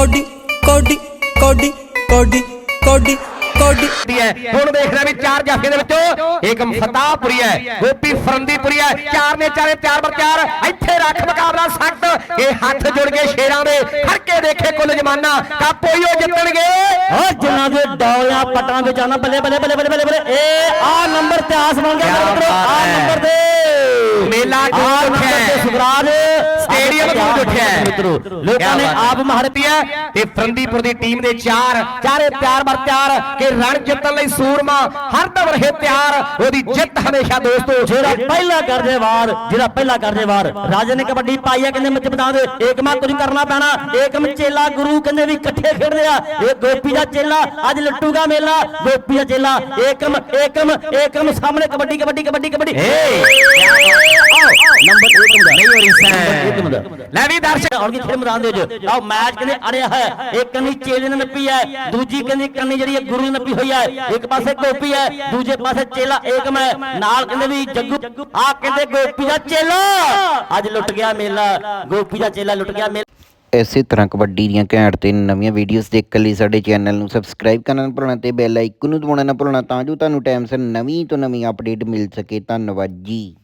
Cody ਕੋਡੀ ਕੋਡੀ ਕੋਡੀ ਕੋਡੀ ਕੋਡੀ ਹੈ ਹੁਣ ਦੇਖ ਰਿਹਾ ਵੀ ਚਾਰ ਜਾਫੇ ਦੇ ਵਿੱਚੋਂ ਏਕਮ ਫਤਾਹਪੁਰੀ ਹੈ ਗੋਪੀ ਫਰੰਦੀਪੁਰੀ ਹੈ ਚਾਰ ਨੇ ਚਾਰੇ ਤਿਆਰ ਬਰ ਤਿਆਰ ਇੱਥੇ ਰੱਖ ਮੁਕਾਬਲਾ ਸਖਤ ਇਹ ਹੱਥ ਜੁੜ ਕੇ ਸ਼ੇਰਾਂ ਦੇ ਖੜ ਕੇ ਦੇਖੇ ਕੁੱਲ ਜਮਾਨਾ ਕਾਪੋਈ ਉਹ ਜਿੱਤਣਗੇ ਓ ਜਿਨ੍ਹਾਂ ਦੇ ਡੌਲਿਆਂ ਪਟਾਂ ਵਿੱਚ ਆਣਾ ਬੱਲੇ ਬੱਲੇ ਬੱਲੇ ਬੱਲੇ ਬੱਲੇ ਬੱਲੇ ਇਹ ਆ ਨੰਬਰ ਇਤਿਹਾਸ ਬਣ ਗਿਆ ਕਿਆ ਮੇਰੇ ਮਿੱਤਰੋ ਆ ਹੈ। ਨੰਬਰ ਦੇ ਮੇਲਾ ਆਹ ਜੂਝ ਨੰਬਰ ਉੱਠਿਆ ਹੈ। ਤੇ ਸੁਖਰਾਜ ਸਟੇਡੀਅਮ ਜੂਝ ਹੈ। ਮਿੱਤਰੋ ਲੋਕਾਂ ਨੇ ਆਪ ਮਹਾਰਤੀ ਹੈ ਤੇ ਫਰੰਦੀਪੁਰ ਦੀ ਟੀਮ ਦੇ ਚਾਰ ਚਾਰੇ ਤਿਆਰ ਬਰ ਤਿਆਰ ਕਿ ਰਣ ਜਿੱਤਣ ਲਈ ਸੂਰਮਾ ਹਰ ਦਮ ਰਹੇ ਤਿਆਰ ਉਹਦੀ ਜਿੱਤ ਹਮੇਸ਼ਾ ਦੋਸਤੋ ਜਿਹੜਾ ਪਹਿਲਾ ਕਰਦੇ ਵਾਰ ਜਿਹੜਾ ਪਹਿਲਾ ਕਰਦੇ ਵਾਰ ਰਾਜੇ ਨੇ ਕਬੱਡੀ ਪਾਈ ਹੈ ਕਹਿੰਦੇ ਮਿੱਚ ਬਤਾ ਦੇ ਏਕਮਾ ਕੁਝ ਕਰਨਾ ਪੈਣਾ ਏਕਮ ਚੇਲਾ ਗੁਰੂ ਕਹਿੰਦੇ ਵੀ ਇਕੱਠੇ ਖੇਡਦੇ ਆ ਇਹ ਗੋਪੀ ਦਾ ਚੇਲਾ ਅੱਜ ਲੱਟੂਗਾ ਮੇਲਾ ਗੋਪੀ ਦਾ ਚੇਲਾ ਏਕਮ ਏਕਮ ਏਕਮ ਸਾਹਮਣੇ ਕਬੱਡੀ ਕਬੱਡੀ ਕਬੱਡੀ ਕਬੱਡੀ ਏ ਨੰਬਰ ਏਕਮ ਦਾ ਨਹੀਂ ਹੋ ਰਹੀ ਨੰਬਰ ਏਕਮ ਦਾ ਸੈਂ ਲੈ ਵੀ ਦਰਸ਼ਕ ਹੁਣ ਖੇਡ ਮੈਦਾਨ ਦੇ ਵਿੱਚ ਆਓ ਮੈਚ ਕਹਿੰਦੇ ਅੜਿਆ ਹੈ, ਇੱਕ ਕੰਨੀ ਚੇਲੇ ਨੇ ਨੱਪੀ ਹੈ, ਦੂਜੀ ਕਹਿੰਦੀ ਕੰਨੀ ਜਿਹੜੀ ਹੈ ਗੁਰੂ ਨੇ ਨੱਪੀ ਹੋਈ ਹੈ, ਇੱਕ ਪਾਸੇ ਗੋਪੀ ਹੈ, ਦੂਜੇ ਪਾਸੇ ਚੇਲਾ ਏਕਮ ਹੈ, ਨਾਲ ਕਹਿੰਦੇ ਵੀ ਜੱਗੂ ਆ ਕਹਿੰਦੇ ਗੋਪੀ ਦਾ ਚੇਲਾ। ਅੱਜ ਲੁੱਟ ਗਿਆ ਮੇਲਾ, ਗੋਪੀ ਦਾ ਚੇਲਾ ਲੁੱਟ ਗਿਆ ਮੇਲਾ। ਇਸੇ ਤਰ੍ਹਾਂ ਕਬੱਡੀ ਦੀਆਂ ਘੈਂਟ ਤੇ ਨਵੀਆਂ ਵੀਡੀਓਜ਼ ਦੇਖਣ ਲਈ ਸਾਡੇ ਚੈਨਲ ਨੂੰ ਸਬਸਕ੍ਰਾਈਬ ਕਰਨਾ ਨਾ ਭੁੱਲਣਾ ਤੇ ਬੈਲ ਆਈਕਨ ਨੂੰ ਦਬਾਉਣਾ ਨਾ ਭੁੱਲਣਾ ਤਾਂ ਜੋ ਤੁਹਾਨੂੰ ਟਾਈਮ ਸਿਰ ਨਵੀਂ ਤੋਂ ਨਵੀਂ ਅਪਡੇਟ ਮਿਲ ਸਕੇ। ਧੰਨਵਾਦ ਜੀ।